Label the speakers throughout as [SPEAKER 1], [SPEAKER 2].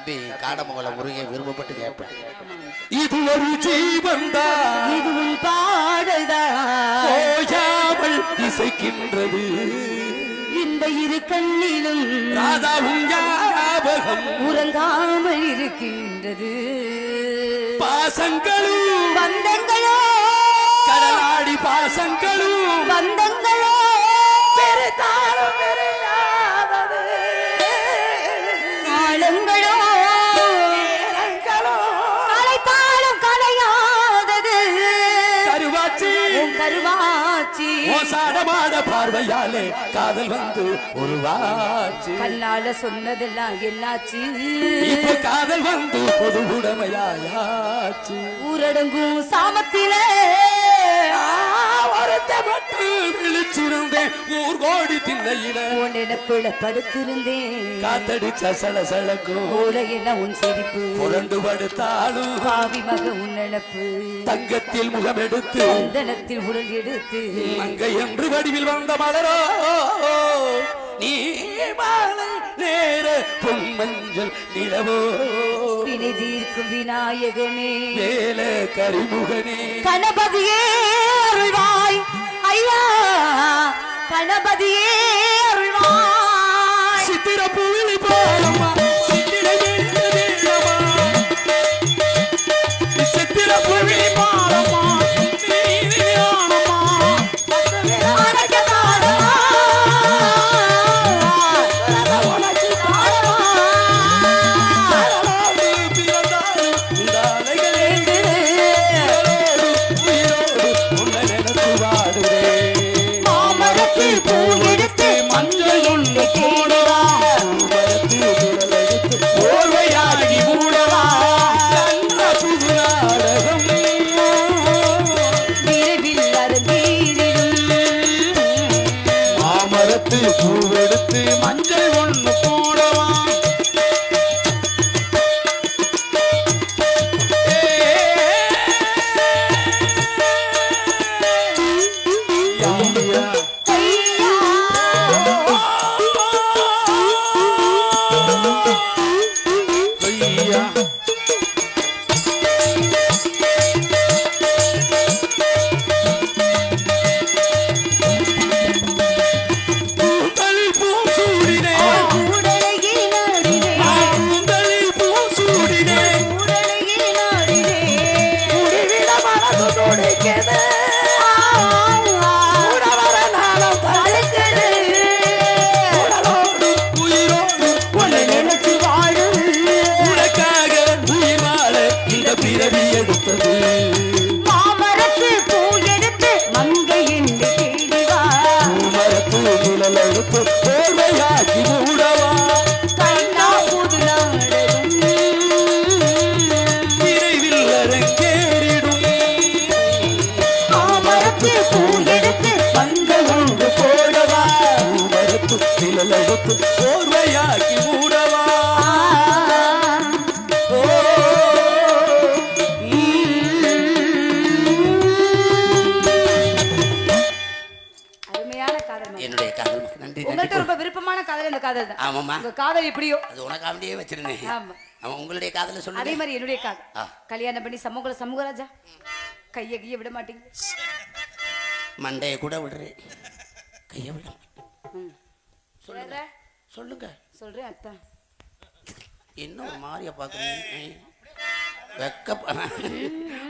[SPEAKER 1] தம்பி காடமங்கலம் முருகன் விரும்பப்பட்டு கேட்பேன்.
[SPEAKER 2] இது ஒரு ஜீவன்தான்
[SPEAKER 3] இதுவும் பாடல்தான்
[SPEAKER 2] இசைக்கின்றது.
[SPEAKER 3] இந்த இரு கண்ணிலும்
[SPEAKER 2] ராதாவும் ஞாபகம்
[SPEAKER 3] உறங்காமல் இருக்கின்றது.
[SPEAKER 2] பாசங்களும்
[SPEAKER 3] பந்தங்களோ
[SPEAKER 2] கடலாடி பாசங்களும் கருவாச்சி. மோசாடமான பார்வையாலே காதல் வந்து உருவாச்சு.
[SPEAKER 3] கண்ணால சொன்னதெல்லாம் என்னாச்சு?
[SPEAKER 2] இப்ப காதல் வந்து பொது உடமையாயாச்சு.
[SPEAKER 3] ஊரடங்கும் சாமத்திலே
[SPEAKER 2] ஊர் கோடி திண்ணையில
[SPEAKER 3] உன் நினைப்புல படுத்திருந்தேன்.
[SPEAKER 2] காத்தடிச்ச சலசலக்கும்
[SPEAKER 3] போல என்ன உன் சிரிப்பு.
[SPEAKER 2] புரண்டு படுத்தாலும்
[SPEAKER 3] பாவி மக உன் நினப்பு
[SPEAKER 2] தங்கத்தில் முகம் எடுத்து
[SPEAKER 3] சந்தனத்தில் உடல் எடுத்து.
[SPEAKER 2] மங்கை என்று வடிவில் வந்த மலரோ நீ மாலை நேர பொன்மஞ்சள் நிலவோ.
[SPEAKER 3] வினை தீர்க்கும் விநாயகனே.
[SPEAKER 2] வேல கரிமுகனே.
[SPEAKER 3] கணபதியே அருள்வாய். ஐயா கணபதியே அருள்வாய்.
[SPEAKER 2] சித்திர பூவிழி பாரம்மா
[SPEAKER 3] yeah. எடுத்து
[SPEAKER 2] போர்வையாக்கி மூடவா.
[SPEAKER 1] என்னுடைய காதல் நன்றி
[SPEAKER 3] ரொம்ப விருப்பமான காதல் இந்த காதல் தான் உங்க காதல் எப்படியோ.
[SPEAKER 1] அது உனக்காண்டியே வச்சிருந்தேன்.
[SPEAKER 3] ஆமா.
[SPEAKER 1] அவன் உங்களுடைய காதல
[SPEAKER 3] அதே
[SPEAKER 1] சொல்லி
[SPEAKER 3] மாதிரி என்னுடைய காதல். கல்யாணம் பண்ணி சமூக சமூகராஜா கைய கைய விட மாட்டீங்க.
[SPEAKER 1] மண்டையை கூட விடுறேன். கையை விட. சொல்லுங்க.
[SPEAKER 3] சொல்றேன் அத்தான்
[SPEAKER 1] என்ன ஒரு மாதிரியா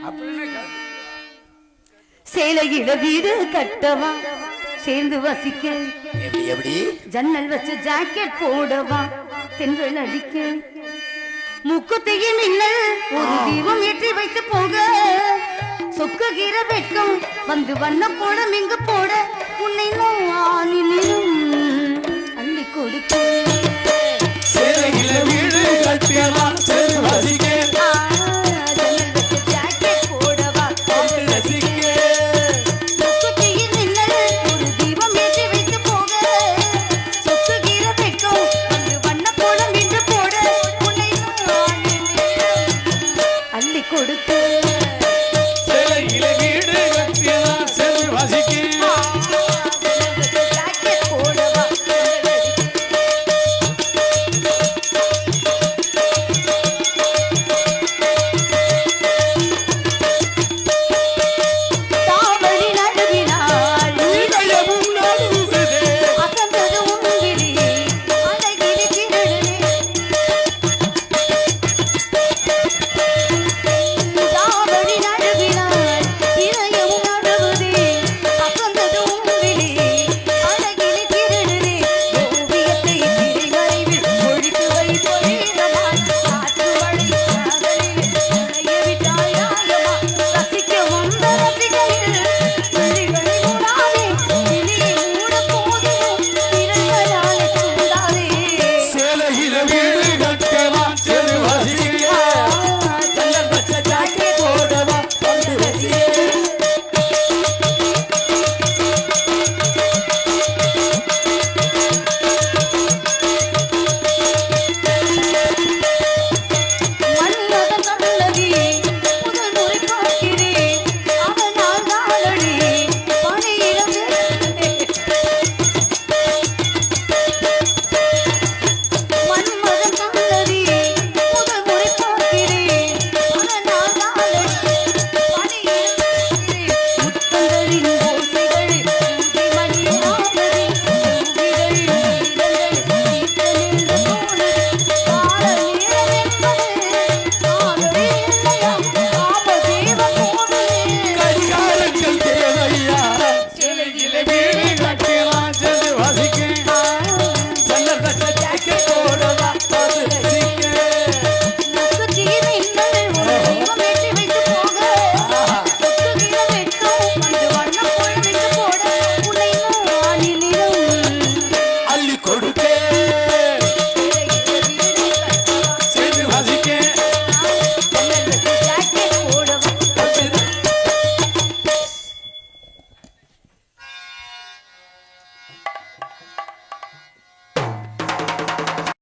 [SPEAKER 1] அப்படின்னு
[SPEAKER 3] சேலையில வீடு கட்டவா? சேர்ந்து வசிக்க.
[SPEAKER 1] எப்படி எப்படி?
[SPEAKER 3] ஜன்னல் வச்சு ஜாக்கெட் போடவா? தென்றல் அடிக்க. முக்குத்தையும் மின்னல் ஒரு தீபம் ஏற்றி வைத்து போக. சொக்குகிற வெட்கம் வந்து வண்ண போட மிங்க போட.